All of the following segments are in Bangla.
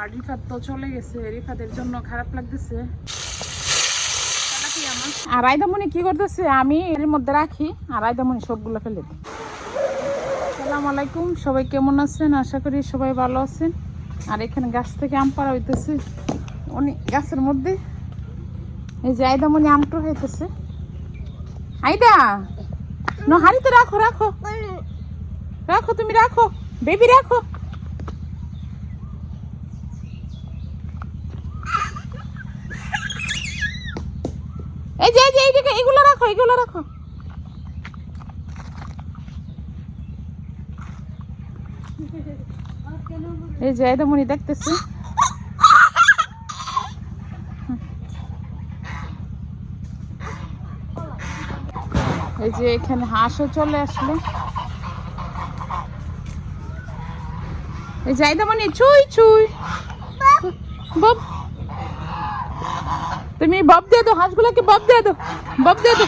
আর রিফাত তো চলে গেছে। রিফাতের জন্য খারাপ লাগতেছে। আর আইদামনি কি করতেছে? আমি এর মধ্যে রাখি। আর আইদামনি সবগুলো ফেলে দিই। আসসালামু আলাইকুম। সবাই কেমন আছেন? আশা করি সবাই ভালো আছেন। আর এখানে গাছ থেকে আম পাড়া হইতেছে। উনি গাছের মধ্যে এই যে আইদামনি আমটো হইতেছে আইদা! নো, হাড়িতে রাখো রাখো। রাখো, তুমি রাখো। বেবি, রাখো। এই যে এই যে এইদিকে এগুলো রাখো এগুলো রাখো। এই যে এদমনি দেখতেছি। এই যে, এখানে হাঁসও চলে আসলো। এই যে এদমনি চুই চুই বব তুমি বব দিয়ে দো হাঁসগুলোকে বব দিয়ে দো বব দিয়ে দো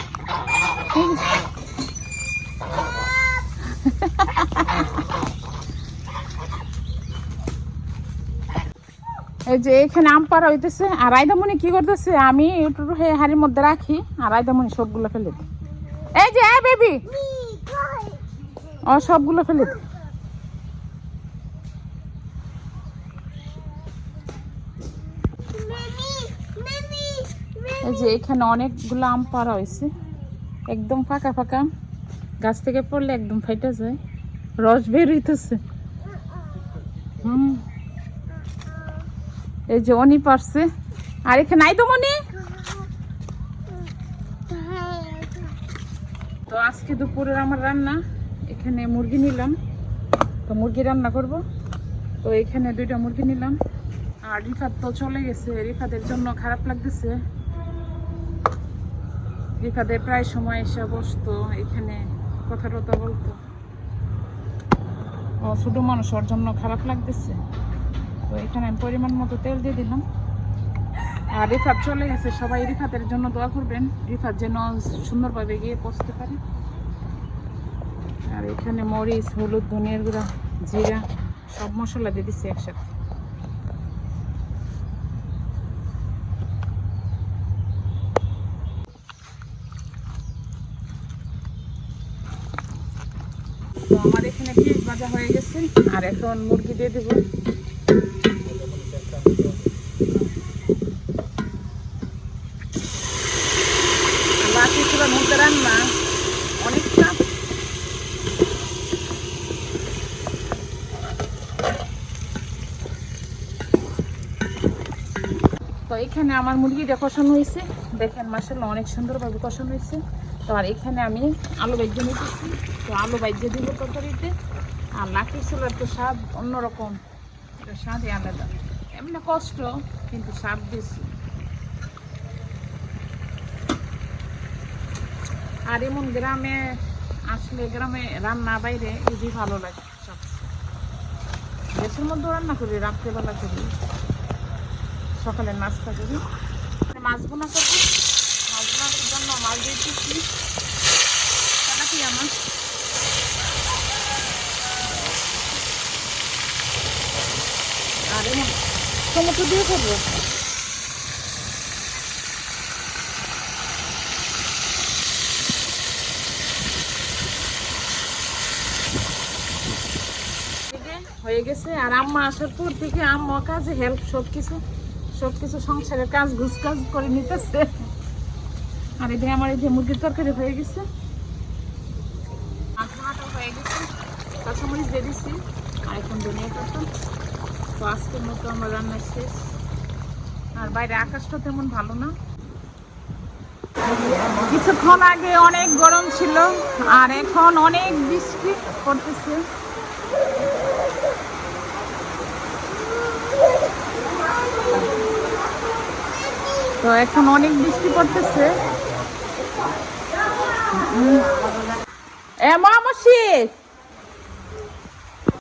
এই যে এখানে আম পাড়া হইতেছে আর আইদামনি কি করতেছে? আমি একটু হে- হাড়ির মধ্যে রাখি আর আইদামনি সবগুলো ফেলে দিই। এই যে বেবি! ও সবগুলো ফেলে দিই। এই যে এখানে অনেকগুলো আম পাড়া হয়েছে। একদম ফাঁকা ফাঁকা। গাছ থেকে পড়লে একদম ফাইটা যায়। রস বের হইতেছে। হুম। এই যে অনি পারছে। আর এখানে নাই তো মনি। তো আজকে দুপুরের আমার রান্না। এখানে মুরগি নিলাম। তো মুরগি রান্না করব। তো এখানে দুইটা মুরগি নিলাম। আর রিফাত তো চলে গেছে। রিফাতের জন্য খারাপ লাগতেছে। রিফাদের প্রায় সময় এসে বসতো, এখানে কথা টথা বলতো। ও ছোট মানুষ ওর জন্য খারাপ লাগতেছে। তো এখানে আমি পরিমাণ মতো তেল দিয়ে দিলাম। আর রিফাত চলে গেছে, সবাই রিফাতের জন্য দোয়া করবেন। রিফাত যেন সুন্দরভাবে গিয়ে পৌঁছতে পারে। আর এখানে মরিচ, হলুদ, ধনিয়ার গুঁড়া, জিরা, সব মশলা দিয়ে দিচ্ছি একসাথে। তো আমার এখানে পেঁয়াজ ভাজা হয়ে গেছে, আর এখন মুরগি দিয়ে দেবো। মুরগি রান্না অনেকটা তো এখানে আমার মুরগিটা কষানো হয়েছে। দেখেন মাসাল্লাহ অনেক সুন্দরভাবে কষানো হয়েছে। তো আর এখানে আমি আলু বাইজে নিতেছি। তো আলু বাইজে দিব তরকারিতে, আর লাঠি ছোলার তো স্বাদ অন্যরকম। স্বাদই আলাদা। এমনি কষ্ট, কিন্তু স্বাদ বেশি। আর এমন গ্রামে আসলে গ্রামে রান্না বাইরে খুবই ভালো লাগে দেশের মধ্যেও রান্না করি, রাত্রেবেলা করি, সকালে নাস্তা করি। মাছ বোনা করব। জন্য মাছ আর টমেটো দিয়ে করব হয়ে গেছে। আর আম্মা আসার পর থেকে আম্মা কাজে হেল্প সব কিছু সব কিছু সংসারের কাজ ঘুষ কাজ করে নিতেছে। আর এদিকে আমার এই যে মুরগির তরকারি হয়ে গেছে। হয়ে গেছে। দিয়ে আর এখন তো মতো শেষ। আর বাইরে আকাশটা তেমন ভালো না। কিছুক্ষণ আগে অনেক গরম ছিল, আর এখন অনেক বৃষ্টি পড়তেছে। তো এখন অনেক বৃষ্টি পড়তেছে। উম। এ মামসি